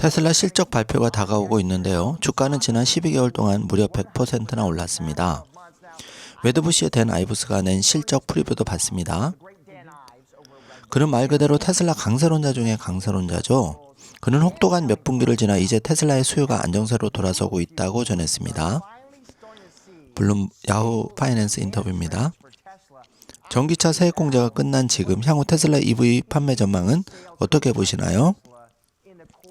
테슬라 실적 발표가 다가오고 있는데요. 주가는 지난 12개월 동안 무려 100%나 올랐습니다. 웨드부시의 댄 아이브스가 낸 실적 프리뷰도 봤습니다. 그는 말 그대로 테슬라 강세론자 중에 강세론자죠. 그는 혹독한 몇 분기를 지나 이제 테슬라의 수요가 안정세로 돌아서고 있다고 전했습니다. 물론 야후 파이낸스 인터뷰입니다. 전기차 세액 공제가 끝난 지금 향후 테슬라 EV 판매 전망은 어떻게 보시나요?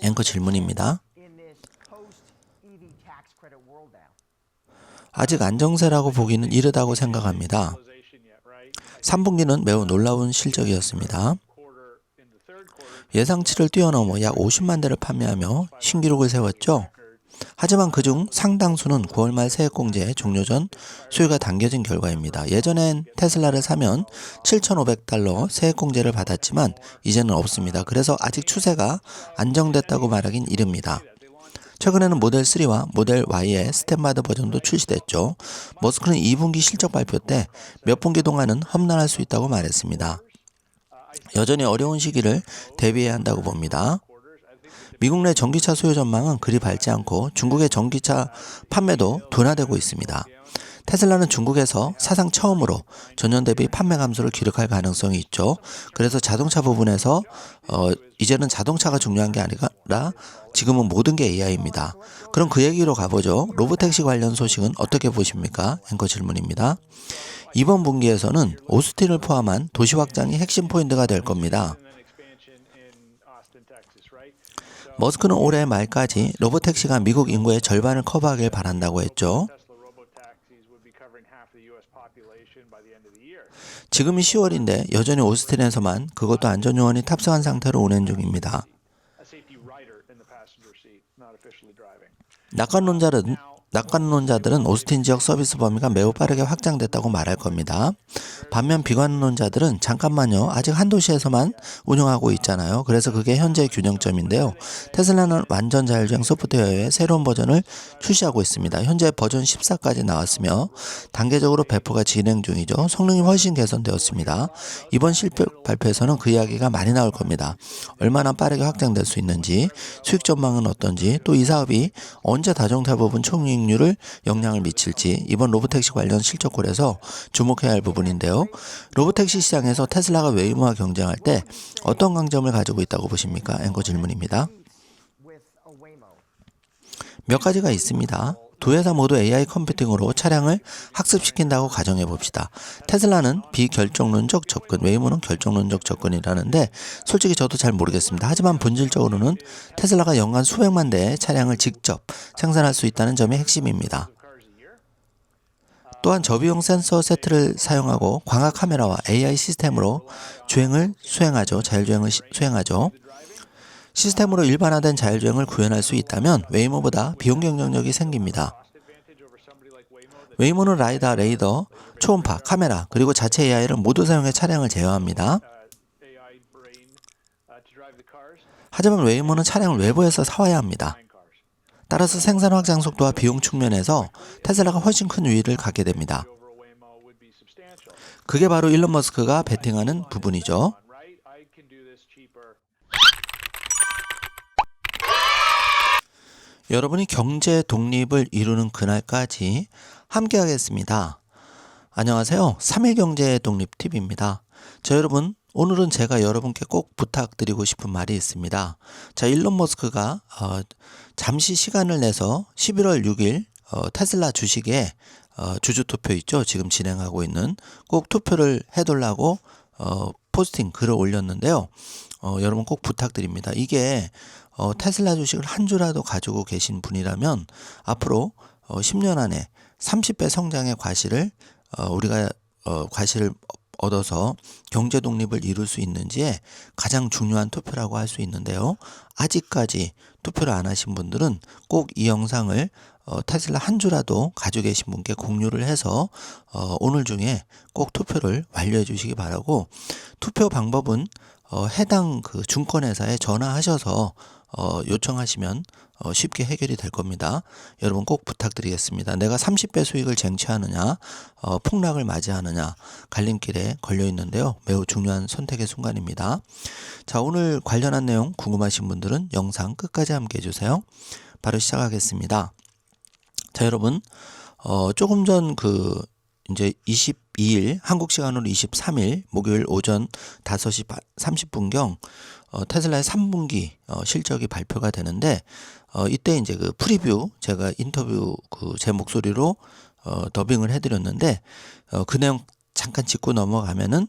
앵커 질문입니다. 아직 안정세라고 보기는 이르다고 생각합니다. 3분기는 매우 놀라운 실적이었습니다. 예상치를 뛰어넘어 약 50만 대를 판매하며 신기록을 세웠죠. 하지만 그중 상당수는 9월 말 세액공제 종료 전 수요가 당겨진 결과입니다. 예전엔 테슬라를 사면 7,500달러 세액공제를 받았지만 이제는 없습니다. 그래서 아직 추세가 안정됐다고 말하긴 이릅니다. 최근에는 모델 3와 모델 Y의 스탠바드 버전도 출시됐죠. 머스크는 2분기 실적 발표 때 몇 분기 동안은 험난할 수 있다고 말했습니다. 여전히 어려운 시기를 대비해야 한다고 봅니다. 미국 내 전기차 수요 전망은 그리 밝지 않고 중국의 전기차 판매도 둔화되고 있습니다. 테슬라는 중국에서 사상 처음으로 전년 대비 판매 감소를 기록할 가능성이 있죠. 그래서 자동차 부분에서 어, 이제는 자동차가 중요한 게 아니라 지금은 모든 게 AI입니다. 그럼 그 얘기로 가보죠. 로보택시 관련 소식은 어떻게 보십니까? 앵커 질문입니다. 이번 분기에서는 오스틴을 포함한 도시 확장이 핵심 포인트가 될 겁니다. 머스크는 올해 말까지 로보택시가 미국 인구의 절반을 커버하길 바란다고 했죠. 지금이 10월인데 여전히 오스틴에서만 그것도 안전요원이 탑승한 상태로 운행 중입니다. 낙관론자는 낙관론자들은 오스틴 지역 서비스 범위가 매우 빠르게 확장됐다고 말할 겁니다. 반면 비관론자들은 잠깐만요. 아직 한 도시에서만 운영하고 있잖아요. 그래서 그게 현재 균형점인데요. 테슬라는 완전 자율주행 소프트웨어의 새로운 버전을 출시하고 있습니다. 현재 버전 14까지 나왔으며 단계적으로 배포가 진행 중이죠. 성능이 훨씬 개선되었습니다. 이번 실적 발표에서는 그 이야기가 많이 나올 겁니다. 얼마나 빠르게 확장될 수 있는지, 수익 전망은 어떤지, 또 이 사업이 언제 다중타 부분 총익 수익률을 영향을 미칠지 이번 로보택시 관련 실적골에서 주목해야 할 부분인데요. 로보택시 시장에서 테슬라가 웨이모와 경쟁할 때 어떤 강점을 가지고 있다고 보십니까? 앵커 질문입니다. 몇 가지가 있습니다. 두 회사 모두 AI 컴퓨팅으로 차량을 학습시킨다고 가정해 봅시다. 테슬라는 비결정론적 접근, 웨이모는 결정론적 접근이라는데 솔직히 저도 잘 모르겠습니다. 하지만 본질적으로는 테슬라가 연간 수백만 대의 차량을 직접 생산할 수 있다는 점이 핵심입니다. 또한 저비용 센서 세트를 사용하고 광학 카메라와 AI 시스템으로 주행을 수행하죠. 자율주행을 시, 수행하죠. 시스템으로 일반화된 자율주행을 구현할 수 있다면 웨이모보다 비용 경쟁력이 생깁니다. 웨이모는 라이다, 레이더, 초음파, 카메라, 그리고 자체 AI를 모두 사용해 차량을 제어합니다. 하지만 웨이모는 차량을 외부에서 사와야 합니다. 따라서 생산 확장 속도와 비용 측면에서 테슬라가 훨씬 큰 우위를 갖게 됩니다. 그게 바로 일론 머스크가 베팅하는 부분이죠. 여러분이 경제 독립을 이루는 그날까지 함께 하겠습니다. 안녕하세요. 3일 경제 독립 팁입니다. 자, 여러분. 오늘은 제가 여러분께 꼭 부탁드리고 싶은 말이 있습니다. 자, 일론 머스크가 어, 잠시 시간을 내서 11월 6일 어, 테슬라 주식에 어, 주주 투표 있죠? 지금 진행하고 있는 꼭 투표를 해달라고 어, 포스팅 글을 올렸는데요. 어, 여러분 꼭 부탁드립니다. 이게 어, 테슬라 주식을 한 주라도 가지고 계신 분이라면 앞으로 어, 10년 안에 30배 성장의 과실을 어, 우리가 어, 과실을 얻어서 경제 독립을 이룰 수 있는지에 가장 중요한 투표라고 할 수 있는데요. 아직까지 투표를 안 하신 분들은 꼭 이 영상을 어, 테슬라 한 주라도 가지고 계신 분께 공유를 해서 어, 오늘 중에 꼭 투표를 완료해 주시기 바라고 투표 방법은 어, 해당 그 증권회사에 전화하셔서 어, 요청하시면 어, 쉽게 해결이 될 겁니다. 여러분 꼭 부탁드리겠습니다. 내가 30배 수익을 쟁취하느냐, 어, 폭락을 맞이하느냐 갈림길에 걸려 있는데요. 매우 중요한 선택의 순간입니다. 자, 오늘 관련한 내용 궁금하신 분들은 영상 끝까지 함께 해주세요. 바로 시작하겠습니다. 자, 여러분, 어, 조금 전 그 이제 22일 한국 시간으로 23일 목요일 오전 5시 30분경 어, 테슬라의 3분기 어, 실적이 발표가 되는데 어, 이때 이제 그 프리뷰 제가 인터뷰 그 제 목소리로 어, 더빙을 해드렸는데 어, 그 내용 잠깐 짚고 넘어가면은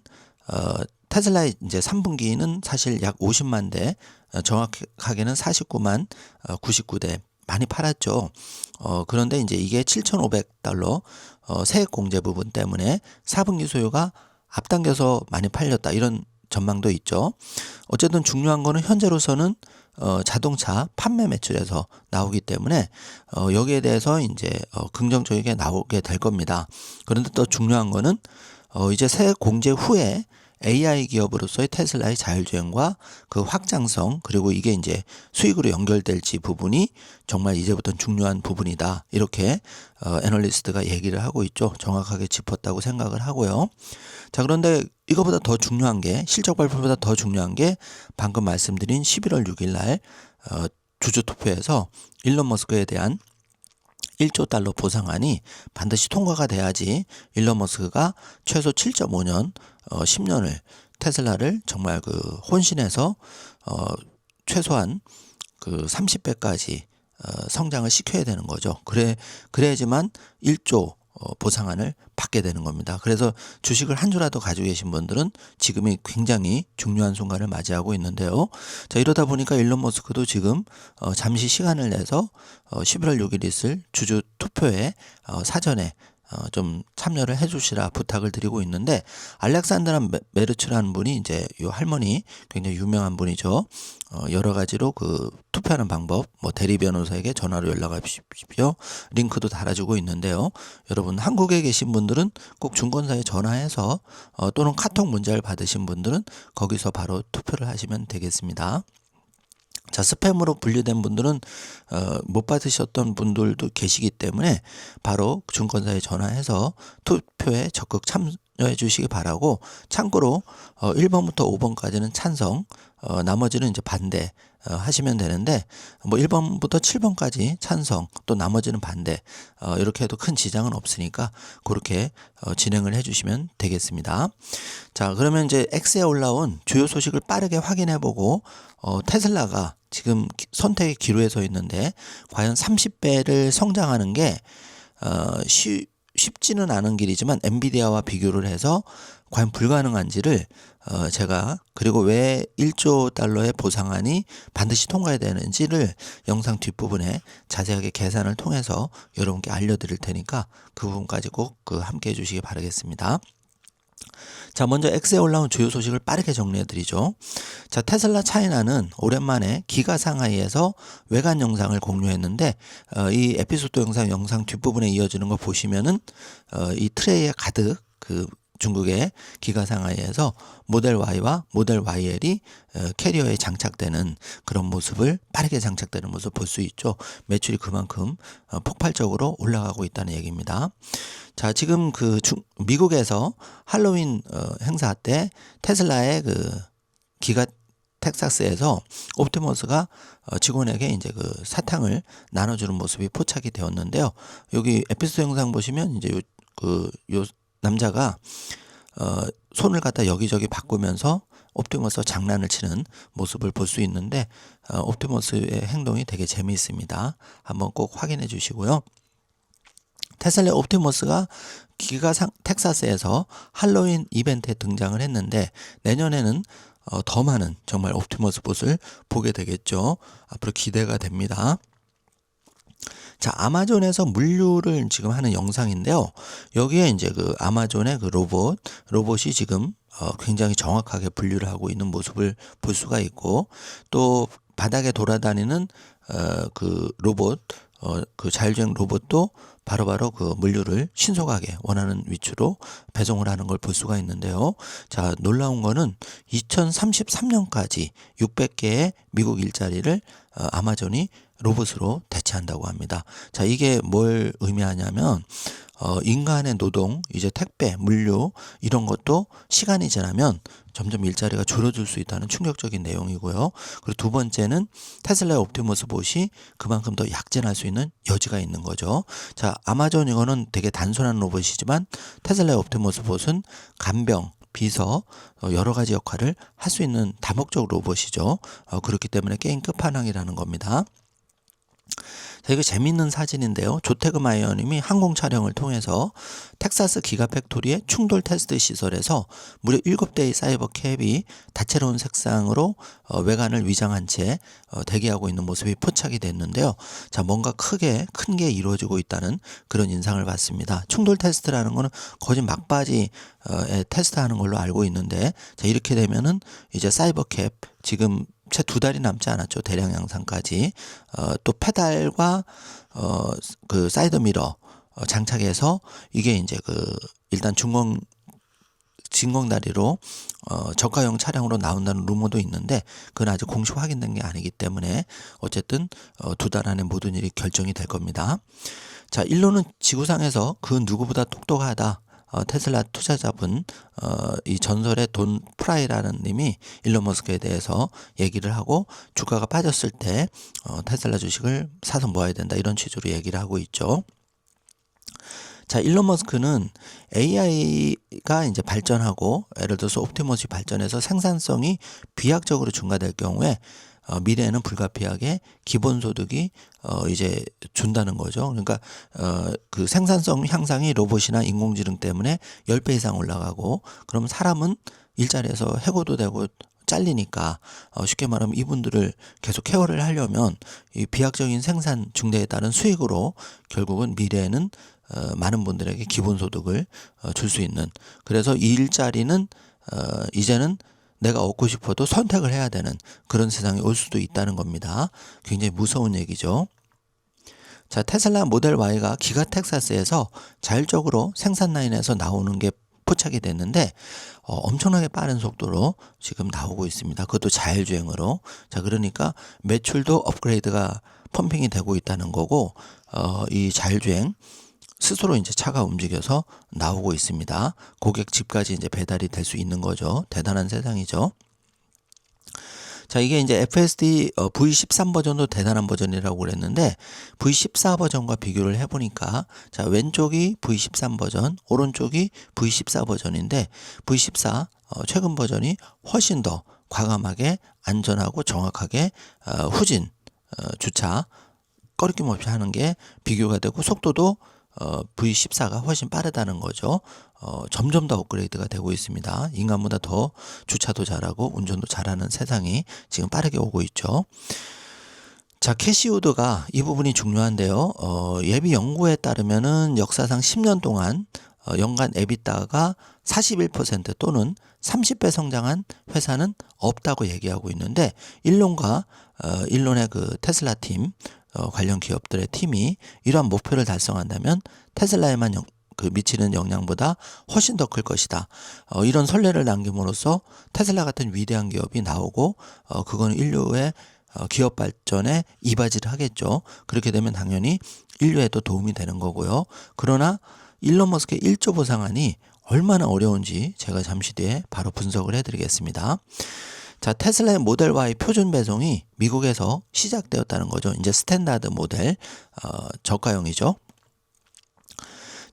어, 테슬라의 이제 3분기는 사실 약 50만 대, 어, 정확하게는 49만 어, 99대 많이 팔았죠. 어, 그런데 이제 이게 7,500달러 어, 세액 공제 부분 때문에 4분기 소요가 앞당겨서 많이 팔렸다 이런 전망도 있죠. 어쨌든 중요한 거는 현재로서는 어, 자동차 판매 매출에서 나오기 때문에 어, 여기에 대해서 이제 어, 긍정적이게 나오게 될 겁니다. 그런데 또 중요한 거는 어, 이제 세액 공제 후에 AI 기업으로서의 테슬라의 자율주행과 그 확장성 그리고 이게 이제 수익으로 연결될지 부분이 정말 이제부터는 중요한 부분이다 이렇게 어, 애널리스트가 얘기를 하고 있죠 정확하게 짚었다고 생각을 하고요 자 그런데 이거보다 더 중요한 게 실적 발표보다 더 중요한 게 방금 말씀드린 11월 6일 날 어, 주주 투표에서 일론 머스크에 대한 1조 달러 보상안이 반드시 통과가 돼야지 일론 머스크가 최소 7.5년, 어, 10년을 테슬라를 정말 그 혼신해서 어, 최소한 그 30배까지 어, 성장을 시켜야 되는 거죠. 그래 그래야지만 1조 어, 보상안을 받게 되는 겁니다. 그래서 주식을 한 주라도 가지고 계신 분들은 지금이 굉장히 중요한 순간을 맞이하고 있는데요. 자 이러다 보니까 일론 머스크도 지금 어, 잠시 시간을 내서 어, 11월 6일 있을 주주 투표에 어, 사전에 어, 좀 참여를 해주시라 부탁을 드리고 있는데 알렉산드라 메르츠라는 분이 이제 요 할머니 굉장히 유명한 분이죠. 어, 여러 가지로 그 투표하는 방법 뭐 대리 변호사에게 전화로 연락하십시오. 링크도 달아주고 있는데요. 여러분 한국에 계신 분들은 꼭 증권사에 전화해서 어, 또는 카톡 문자를 받으신 분들은 거기서 바로 투표를 하시면 되겠습니다. 자, 스팸으로 분류된 분들은 어, 못 받으셨던 분들도 계시기 때문에 바로 증권사에 전화해서 투표에 적극 참여해 주시기 바라고 참고로 어, 1번부터 5번까지는 찬성, 어, 나머지는 이제 반대 어, 하시면 되는데 뭐 1번부터 7번까지 찬성 또 나머지는 반대 어, 이렇게 해도 큰 지장은 없으니까 그렇게 어, 진행을 해주시면 되겠습니다. 자 그러면 이제 X에 올라온 주요 소식을 빠르게 확인해 보고 어, 테슬라가 지금 기- 선택의 기로에 서 있는데 과연 30배를 성장하는 게 어, 쉬, 쉽지는 않은 길이지만 엔비디아와 비교를 해서 과연 불가능한지를 어, 제가 그리고 왜 1조 달러의 보상안이 반드시 통과해야 되는지를 영상 뒷부분에 자세하게 계산을 통해서 여러분께 알려드릴 테니까 그 부분까지 꼭 그 함께 해주시기 바라겠습니다. 자, 먼저 X에 올라온 주요 소식을 빠르게 정리해 드리죠. 자, 테슬라 차이나는 오랜만에 기가 상하이에서 외관 영상을 공유했는데, 어, 이 에피소드 영상, 영상 뒷부분에 이어지는 거 보시면은, 어, 이 트레이에 가득 그 중국의 기가 상하이에서 모델 Y와 모델 YL이 어, 캐리어에 장착되는 그런 모습을 빠르게 장착되는 모습 볼 수 있죠. 매출이 그만큼 어, 폭발적으로 올라가고 있다는 얘기입니다. 자, 지금 그 중, 미국에서 할로윈 어, 행사 때 테슬라의 그 기가 텍사스에서 옵티머스가 어, 직원에게 이제 그 사탕을 나눠주는 모습이 포착이 되었는데요. 여기 에피소드 영상 보시면 이제 요, 그, 요 남자가 어, 손을 갖다 여기저기 바꾸면서 옵티머스와 장난을 치는 모습을 볼 수 있는데 어, 옵티머스의 행동이 되게 재미있습니다. 한번 꼭 확인해 주시고요. 테슬라 옵티머스가 기가 상 텍사스에서 할로윈 이벤트에 등장을 했는데 내년에는 어, 더 많은 정말 옵티머스 봇을 보게 되겠죠. 앞으로 기대가 됩니다. 자, 아마존에서 물류를 지금 하는 영상인데요. 여기에 이제 그 아마존의 그 로봇, 로봇이 지금 어, 굉장히 정확하게 분류를 하고 있는 모습을 볼 수가 있고 또 바닥에 돌아다니는 어, 그 로봇, 어, 그 자율주행 로봇도 바로바로 그 물류를 신속하게 원하는 위치로 배송을 하는 걸 볼 수가 있는데요. 자, 놀라운 거는 2033년까지 600개의 미국 일자리를 어, 아마존이 로봇으로 대체한다고 합니다. 자, 이게 뭘 의미하냐면 어, 인간의 노동, 이제 택배, 물류 이런 것도 시간이 지나면 점점 일자리가 줄어들 수 있다는 충격적인 내용이고요. 그리고 두 번째는 테슬라의 옵티머스 봇이 그만큼 더 약진할 수 있는 여지가 있는 거죠. 자, 아마존 이거는 되게 단순한 로봇이지만 테슬라의 옵티머스 봇은 간병, 비서 어, 여러 가지 역할을 할 수 있는 다목적 로봇이죠. 어, 그렇기 때문에 게임 끝판왕이라는 겁니다. 자, 이거 재밌는 사진인데요. 조태그 마이어님이 항공 촬영을 통해서 텍사스 기가 팩토리의 충돌 테스트 시설에서 무려 7대의 사이버 캡이 다채로운 색상으로 어, 외관을 위장한 채 어, 대기하고 있는 모습이 포착이 됐는데요. 자, 뭔가 크게 큰 게 이루어지고 있다는 그런 인상을 받습니다. 충돌 테스트라는 거는 거진 막바지에 테스트하는 걸로 알고 있는데 자, 이렇게 되면은 이제 사이버 캡 지금 채 두 달이 남지 않았죠. 대량 양산까지. 어, 또 페달과 어, 그 사이드 미러 어, 장착해서 이게 이제 그 일단 중공 진공다리로 어, 저가형 차량으로 나온다는 루머도 있는데 그건 아직 공식 확인된 게 아니기 때문에 어쨌든 어, 두 달 안에 모든 일이 결정이 될 겁니다. 자, 일론은 지구상에서 그 누구보다 똑똑하다. 어, 테슬라 투자자분 어, 이 전설의 돈 프라이라는 님이 일론 머스크에 대해서 얘기를 하고 주가가 빠졌을 때 어, 테슬라 주식을 사서 모아야 된다 이런 취지로 얘기를 하고 있죠. 자, 일론 머스크는 AI가 이제 발전하고 예를 들어서 옵티머스 발전해서 생산성이 비약적으로 증가될 경우에 어, 미래에는 불가피하게 기본소득이 어, 이제 준다는 거죠. 그러니까 어, 그 생산성 향상이 로봇이나 인공지능 때문에 10배 이상 올라가고 그러면 사람은 일자리에서 해고도 되고 잘리니까 어, 쉽게 말하면 이분들을 계속 케어를 하려면 이 비약적인 생산 증대에 따른 수익으로 결국은 미래에는 어, 많은 분들에게 기본소득을 어, 줄 수 있는 그래서 이 일자리는 어, 이제는 내가 얻고 싶어도 선택을 해야 되는 그런 세상이 올 수도 있다는 겁니다. 굉장히 무서운 얘기죠. 자, 테슬라 모델 Y가 기가 텍사스에서 자율적으로 생산 라인에서 나오는 게 포착이 됐는데 어, 엄청나게 빠른 속도로 지금 나오고 있습니다. 그것도 자율주행으로. 자, 그러니까 매출도 업그레이드가 펌핑이 되고 있다는 거고 어, 이 자율주행 스스로 이제 차가 움직여서 나오고 있습니다. 고객 집까지 이제 배달이 될 수 있는 거죠. 대단한 세상이죠. 자, 이게 이제 FSD 어, V13 버전도 대단한 버전이라고 그랬는데 V14 버전과 비교를 해 보니까 자, 왼쪽이 V13 버전, 오른쪽이 V14 버전인데 V14 어, 최근 버전이 훨씬 더 과감하게 안전하고 정확하게 어, 후진 어, 주차 꺼리낌 없이 하는 게 비교가 되고 속도도 어, V14가 훨씬 빠르다는 거죠. 어, 점점 더 업그레이드가 되고 있습니다. 인간보다 더 주차도 잘하고 운전도 잘하는 세상이 지금 빠르게 오고 있죠. 자, 캐시우드가 이 부분이 중요한데요. 어, 예비 연구에 따르면은 역사상 10년 동안 어, 연간 에비타가 41% 또는 30배 성장한 회사는 없다고 얘기하고 있는데 일론과 어, 일론의 그 테슬라 팀 어, 관련 기업들의 팀이 이러한 목표를 달성한다면 테슬라에만 영, 그 미치는 영향보다 훨씬 더 클 것이다. 어, 이런 선례를 남김으로써 테슬라 같은 위대한 기업이 나오고 어, 그건 인류의 어, 기업 발전에 이바지를 하겠죠. 그렇게 되면 당연히 인류에도 도움이 되는 거고요. 그러나 일론 머스크의 1조 보상안이 얼마나 어려운지 제가 잠시 뒤에 바로 분석을 해드리겠습니다. 자, 테슬라의 모델 Y 표준 배송이 미국에서 시작되었다는 거죠. 이제 스탠다드 모델, 어, 저가형이죠.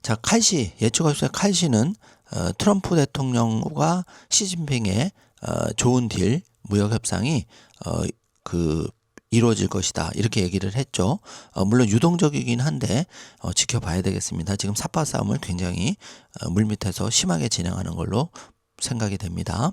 자, 칼시, 예측업소의 칼시는 어, 트럼프 대통령과 시진핑의 어, 좋은 딜, 무역 협상이 어, 그 이루어질 것이다. 이렇게 얘기를 했죠. 어, 물론 유동적이긴 한데 어, 지켜봐야 되겠습니다. 지금 사파 싸움을 굉장히 어, 물밑에서 심하게 진행하는 걸로 생각이 됩니다.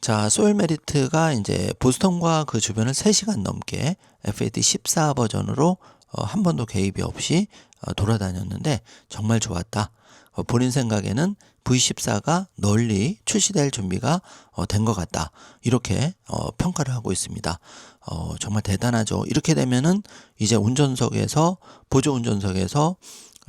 자, 소일 메리트가 이제 보스턴과 그 주변을 3시간 넘게 FAT 14 버전으로 어, 한 번도 개입이 없이 어, 돌아다녔는데 정말 좋았다. 어, 본인 생각에는 V14가 널리 출시될 준비가 어, 된것 같다. 이렇게 어, 평가를 하고 있습니다. 어, 정말 대단하죠. 이렇게 되면은 이제 운전석에서 보조 운전석에서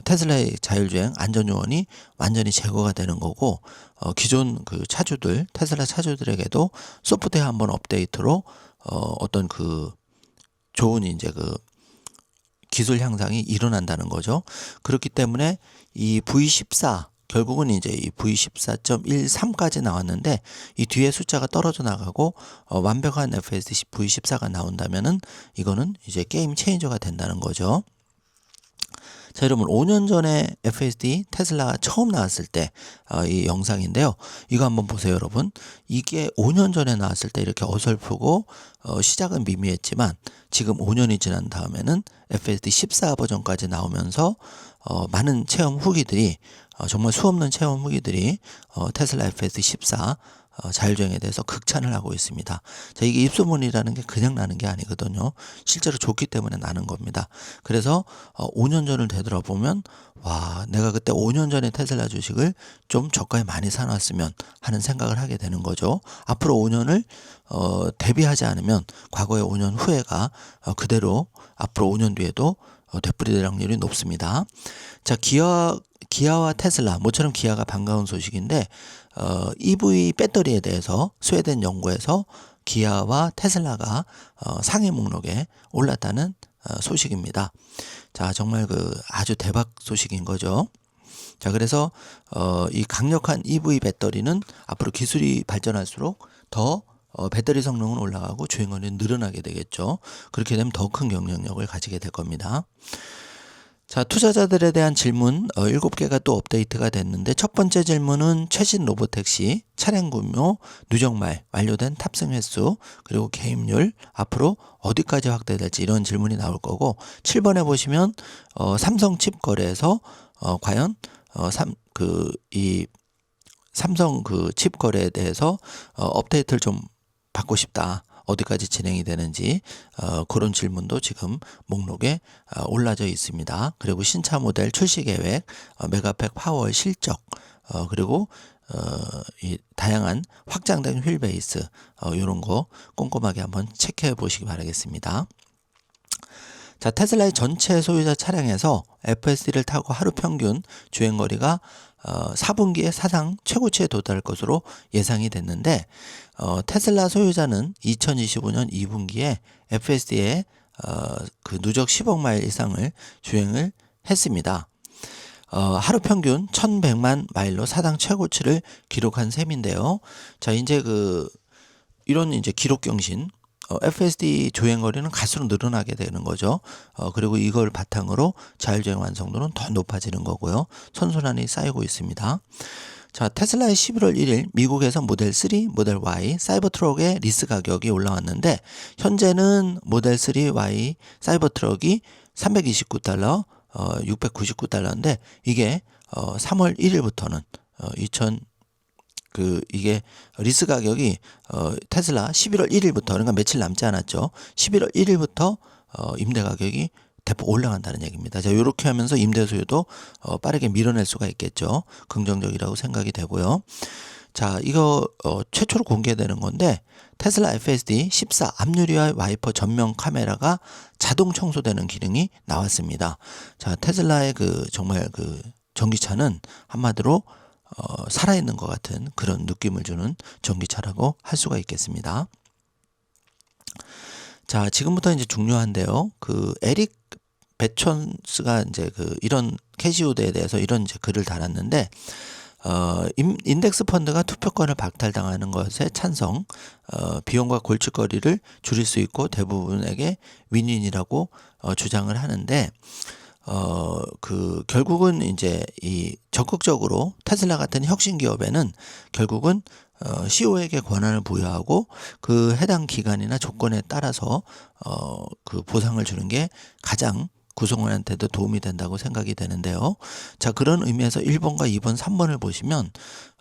테슬라의 자율주행 안전요원이 완전히 제거가 되는 거고 어, 기존 그 차주들 테슬라 차주들에게도 소프트웨어 한번 업데이트로 어, 어떤 그 좋은 이제 그 기술 향상이 일어난다는 거죠. 그렇기 때문에 이 V14 결국은 이제 이 V14.13까지 나왔는데 이 뒤에 숫자가 떨어져 나가고 어, 완벽한 FSD V14가 나온다면은 이거는 이제 게임 체인저가 된다는 거죠. 자, 여러분 5년 전에 FSD 테슬라가 처음 나왔을 때 이 영상인데요. 이거 한번 보세요, 여러분. 이게 5년 전에 나왔을 때 이렇게 어설프고 어, 시작은 미미했지만 지금 5년이 지난 다음에는 FSD 14 버전까지 나오면서 어, 많은 체험 후기들이 어, 정말 수없는 체험 후기들이 어, 테슬라 FSD 14 어, 자율주행에 대해서 극찬을 하고 있습니다. 자, 이게 입소문이라는 게 그냥 나는 게 아니거든요. 실제로 좋기 때문에 나는 겁니다. 그래서 어, 5년 전을 되돌아보면 와, 내가 그때 5년 전에 테슬라 주식을 좀 저가에 많이 사놨으면 하는 생각을 하게 되는 거죠. 앞으로 5년을 어, 대비하지 않으면 과거의 5년 후회가 어, 그대로 앞으로 5년 뒤에도 어, 되풀이 될 확률이 높습니다. 자, 기아 기아와 테슬라 모처럼 기아가 반가운 소식인데 어, EV 배터리에 대해서 스웨덴 연구에서 기아와 테슬라가 어, 상위 목록에 올랐다는 어, 소식입니다. 자, 정말 그 아주 대박 소식인 거죠. 자, 그래서 어, 이 강력한 EV 배터리는 앞으로 기술이 발전할수록 더 어, 배터리 성능은 올라가고 주행거리는 늘어나게 되겠죠. 그렇게 되면 더 큰 경쟁력을 가지게 될 겁니다. 자, 투자자들에 대한 질문 어, 7개가 또 업데이트가 됐는데 첫 번째 질문은 최신 로보택시 차량 구조, 누적말, 완료된 탑승 횟수, 그리고 개입률 앞으로 어디까지 확대될지 이런 질문이 나올 거고 7번에 보시면 어, 삼성 칩 거래에서 어, 과연 어, 삼, 그, 이 삼성 그 칩 거래에 대해서 어, 업데이트를 좀 받고 싶다. 어디까지 진행이 되는지 어, 그런 질문도 지금 목록에 어, 올라져 있습니다. 그리고 신차 모델 출시 계획, 어, 메가팩 파워 실적, 어, 그리고 어, 이 다양한 확장된 휠 베이스 어, 이런 거 꼼꼼하게 한번 체크해 보시기 바라겠습니다. 자, 테슬라의 전체 소유자 차량에서 FSD를 타고 하루 평균 주행 거리가 어, 4분기에 사상 최고치에 도달할 것으로 예상이 됐는데 어, 테슬라 소유자는 2025년 2분기에 FSD에 어, 그 누적 10억 마일 이상을 주행을 했습니다. 어, 하루 평균 1100만 마일로 사상 최고치를 기록한 셈인데요. 자, 이제 그 이런 이제 기록 경신 어, FSD 주행 거리는 갈수록 늘어나게 되는 거죠. 어, 그리고 이걸 바탕으로 자율주행 완성도는 더 높아지는 거고요. 선순환이 쌓이고 있습니다. 자, 테슬라의 11월 1일 미국에서 모델 3, 모델 Y, 사이버 트럭의 리스 가격이 올라왔는데 현재는 모델 3 Y 사이버 트럭이 329달러, 어, 699달러인데 이게 어, 3월 1일부터는 어, 2000 그 이게 리스 가격이 어 테슬라 11월 1일부터 그러니까 며칠 남지 않았죠. 11월 1일부터 어 임대 가격이 대폭 올라간다는 얘기입니다. 자, 이렇게 하면서 임대 수요도 어 빠르게 밀어낼 수가 있겠죠. 긍정적이라고 생각이 되고요. 자, 이거 어 최초로 공개되는 건데 테슬라 FSD 14 앞유리와 와이퍼 전면 카메라가 자동 청소되는 기능이 나왔습니다. 자, 테슬라의 그 정말 그 전기차는 한마디로 어, 살아있는 것 같은 그런 느낌을 주는 전기차라고 할 수가 있겠습니다. 자, 지금부터 이제 중요한데요. 그 에릭 베촌스가 이제 그 이런 캐시우드에 대해서 이런 이제 글을 달았는데 어, 인덱스 펀드가 투표권을 박탈당하는 것에 찬성, 어, 비용과 골칫거리를 줄일 수 있고 대부분에게 윈윈이라고 어, 주장을 하는데 어, 그, 결국은 이제 이 적극적으로 테슬라 같은 혁신 기업에는 결국은 어, CEO에게 권한을 부여하고 그 해당 기간이나 조건에 따라서 어, 그 보상을 주는 게 가장 구성원한테도 도움이 된다고 생각이 되는데요. 자, 그런 의미에서 1번과 2번, 3번을 보시면,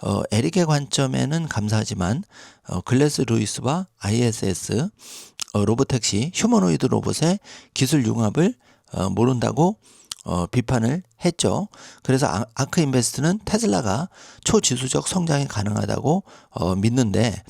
어, 에릭의 관점에는 감사하지만, 어, 글래스 루이스와 ISS, 어, 로보택시, 휴머노이드 로봇의 기술 융합을 어, 모른다고 어, 비판을 했죠. 그래서 아, 아크 인베스트는 테슬라가 초지수적 성장이 가능하다고 어, 믿는데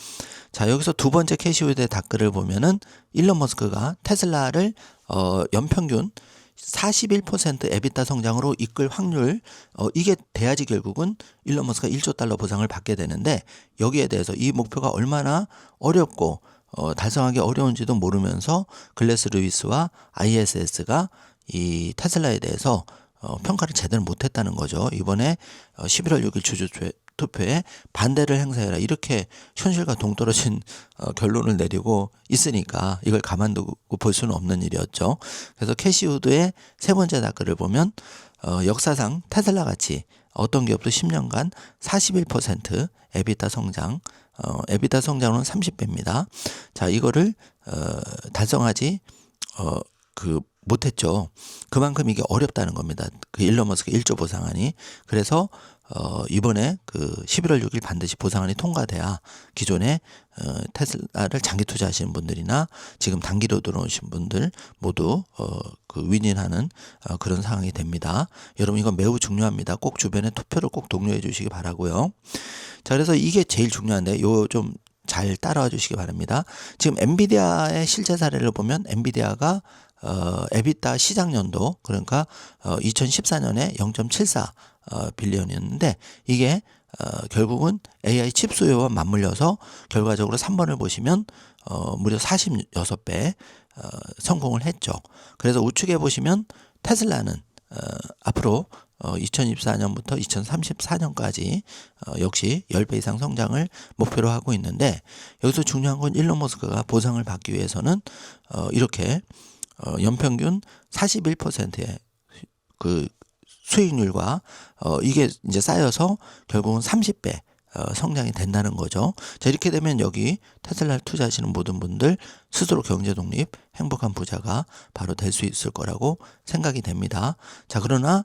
자 여기서 두 번째 캐시우드의 댓글을 보면은 일론 머스크가 테슬라를 어, 연평균 41% 에비타 성장으로 이끌 확률 어, 이게 돼야지 결국은 일론 머스크가 1조 달러 보상을 받게 되는데 여기에 대해서 이 목표가 얼마나 어렵고 어, 달성하기 어려운지도 모르면서 글래스 루이스와 ISS가 이 테슬라에 대해서 어, 평가를 제대로 못했다는 거죠. 이번에 어, 11월 6일 주주 투- 투표에 반대를 행사해라 이렇게 현실과 동떨어진 어, 결론을 내리고 있으니까 이걸 가만두고 볼 수는 없는 일이었죠. 그래서 캐시우드의 세 번째 댓글을 보면 어, 역사상 테슬라 같이 어떤 기업도 10년간 41% 에비타 성장, 어, 에비타 성장은 30배입니다. 자, 이거를 어, 달성하지 어, 그 못했죠. 그만큼 이게 어렵다는 겁니다. 그 일론 머스크 1조 보상안이. 그래서 어, 이번에 그 11월 6일 반드시 보상안이 통과돼야 기존에 어, 테슬라를 장기 투자하시는 분들이나 지금 단기로 들어오신 분들 모두 어, 그 윈윈하는 어, 그런 상황이 됩니다. 여러분 이건 매우 중요합니다. 꼭 주변에 투표를 꼭 독려해 주시기 바라고요. 자, 그래서 이게 제일 중요한데 요좀 잘 따라와 주시기 바랍니다. 지금 엔비디아의 실제 사례를 보면 엔비디아가 어, 에비타 시장 연도 그러니까 어, 2014년에 0.74 어, 빌리언이었는데 이게 어, 결국은 AI 칩 수요와 맞물려서 결과적으로 3번을 보시면 어, 무려 46배 어, 성공을 했죠. 그래서 우측에 보시면 테슬라는 어, 앞으로 어, 2024년부터 2034년까지 어, 역시 10배 이상 성장을 목표로 하고 있는데 여기서 중요한 건 일론 머스크가 보상을 받기 위해서는 어, 이렇게 어, 연평균 41%의 그 수익률과 어, 이게 이제 쌓여서 결국은 30배 어, 성장이 된다는 거죠. 자, 이렇게 되면 여기 테슬라를 투자하시는 모든 분들 스스로 경제 독립, 행복한 부자가 바로 될 수 있을 거라고 생각이 됩니다. 자, 그러나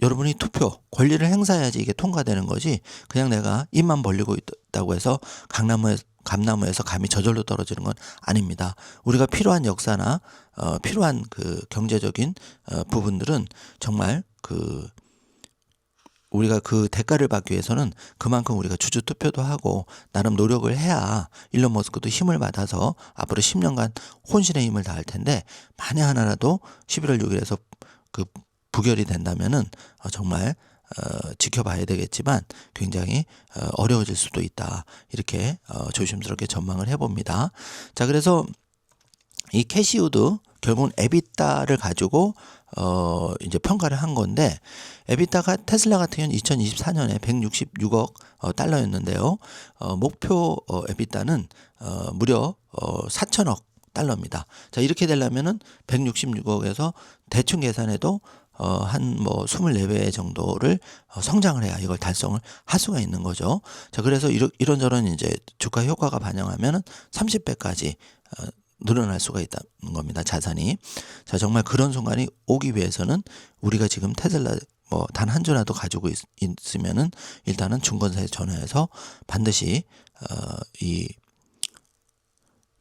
여러분이 투표 권리를 행사해야지 이게 통과되는 거지 그냥 내가 입만 벌리고 있다고 해서 강나무에 감나무에서 감이 저절로 떨어지는 건 아닙니다. 우리가 필요한 역사나 어, 필요한 그 경제적인 어, 부분들은 정말 그 우리가 그 대가를 받기 위해서는 그만큼 우리가 주주 투표도 하고 나름 노력을 해야 일론 머스크도 힘을 받아서 앞으로 10년간 혼신의 힘을 다할 텐데 만에 하나라도 11월 6일에서 그 부결이 된다면은 어, 정말 어, 지켜봐야 되겠지만 굉장히 어, 어려워질 수도 있다 이렇게 어, 조심스럽게 전망을 해봅니다. 자 그래서 이 캐시우드 결국은 에비타를 가지고 어 이제 평가를 한 건데 에비타가 테슬라 같은 경우는 2024년에 166억 어, 달러였는데요. 어, 목표 어, 에비타는 어, 무려 어, 4천억 달러입니다. 자 이렇게 되려면은 166억에서 대충 계산해도 어, 한뭐 24배 정도를 어, 성장을 해야 이걸 달성을 할 수가 있는 거죠. 자, 그래서 이런, 이런저런 이제 주가 효과가 반영하면은 30배까지 어, 늘어날 수가 있다는 겁니다. 자산이. 자, 정말 그런 순간이 오기 위해서는 우리가 지금 테슬라 뭐 단 한 주라도 가지고 있, 있으면은 일단은 증권사에 전화해서 반드시 어, 이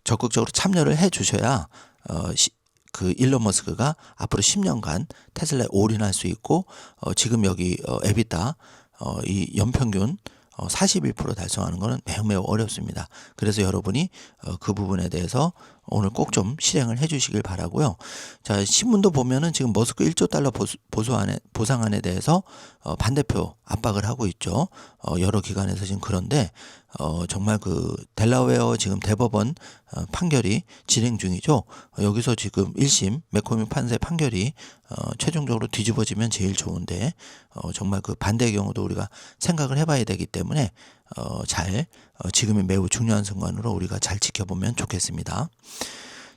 적극적으로 참여를 해 주셔야 어, 시, 그 일론 머스크가 앞으로 10년간 테슬라에 올인할 수 있고 어, 지금 여기 어, 에비타 어, 이 연평균 어, 41% 달성하는 것은 매우 매우 어렵습니다. 그래서 여러분이 어, 그 부분에 대해서 오늘 꼭 좀 실행을 해주시길 바라고요. 자 신문도 보면은 지금 머스크 1조 달러 보수, 보수안에 보상안에 대해서 어, 반대표 압박을 하고 있죠. 어, 여러 기관에서 지금 그런데 어, 정말 그 델라웨어 지금 대법원 어, 판결이 진행 중이죠. 어, 여기서 지금 1심 맥코미 판사의 판결이 어, 최종적으로 뒤집어지면 제일 좋은데 어, 정말 그 반대의 경우도 우리가 생각을 해봐야 되기 때문에 어, 잘 어, 지금이 매우 중요한 순간으로 우리가 잘 지켜보면 좋겠습니다.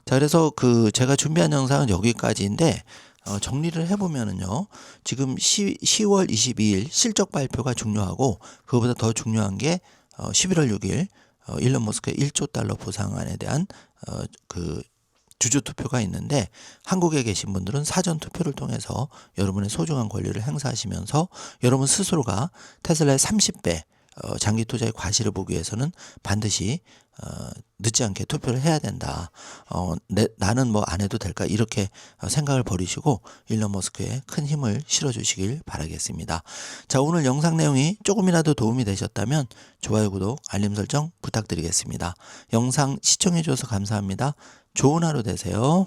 자, 그래서 그 제가 준비한 영상은 여기까지인데 어, 정리를 해보면은요, 지금 10, 10월 22일 실적 발표가 중요하고 그거보다 더 중요한 게 어, 11월 6일 어, 일론 머스크의 1조 달러 보상안에 대한 어, 그 주주 투표가 있는데 한국에 계신 분들은 사전 투표를 통해서 여러분의 소중한 권리를 행사하시면서 여러분 스스로가 테슬라의 30배 어, 장기 투자의 과실을 보기 위해서는 반드시 어, 늦지 않게 투표를 해야 된다. 어, 내, 나는 뭐 안 해도 될까 이렇게 어, 생각을 버리시고 일론 머스크에 큰 힘을 실어주시길 바라겠습니다. 자 오늘 영상 내용이 조금이라도 도움이 되셨다면 좋아요, 구독, 알림 설정 부탁드리겠습니다. 영상 시청해주셔서 감사합니다. 좋은 하루 되세요.